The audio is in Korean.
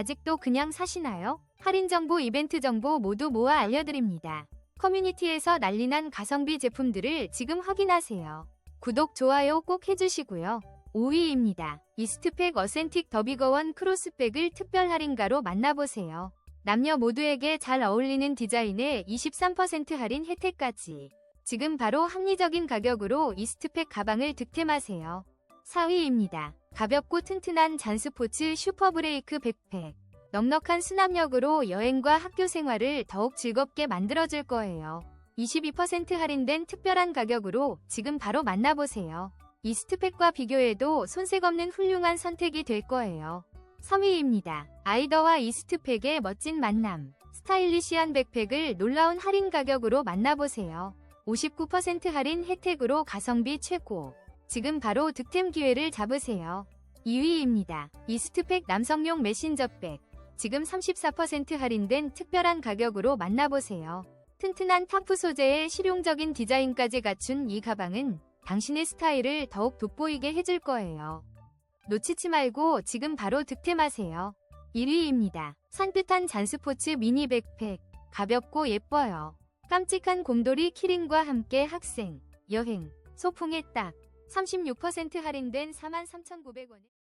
아직도 그냥 사시나요? 할인 정보, 이벤트 정보 모두 모아 알려드립니다. 커뮤니티에서 난리난 가성비 제품들을 지금 확인하세요. 구독, 좋아요 꼭 해주시고요. 5위입니다. 이스트팩 어센틱 더비거원 크로스백을 특별 할인가로 만나보세요. 남녀 모두에게 잘 어울리는 디자인에 23% 할인 혜택까지. 지금 바로 합리적인 가격으로 이스트팩 가방을 득템하세요. 4위입니다. 가볍고 튼튼한 잔스포츠 슈퍼브레이크 백팩. 넉넉한 수납력으로 여행과 학교 생활을 더욱 즐겁게 만들어줄 거예요. 22% 할인된 특별한 가격으로 지금 바로 만나보세요. 이스트팩과 비교해도 손색 없는 훌륭한 선택이 될 거예요. 3위입니다. 아이더와 이스트팩의 멋진 만남. 스타일리시한 백팩을 놀라운 할인 가격으로 만나보세요. 59% 할인 혜택으로 가성비 최고. 지금 바로 득템 기회를 잡으세요. 2위입니다. 이스트팩 남성용 메신저백. 지금 34% 할인된 특별한 가격으로 만나보세요. 튼튼한 타프 소재의 실용적인 디자인까지 갖춘 이 가방은 당신의 스타일을 더욱 돋보이게 해줄 거예요. 놓치지 말고 지금 바로 득템하세요. 1위입니다. 산뜻한 잔스포츠 미니 백팩. 가볍고 예뻐요. 깜찍한 곰돌이 키링과 함께 학생, 여행, 소풍에 딱 36% 할인된 43,900원에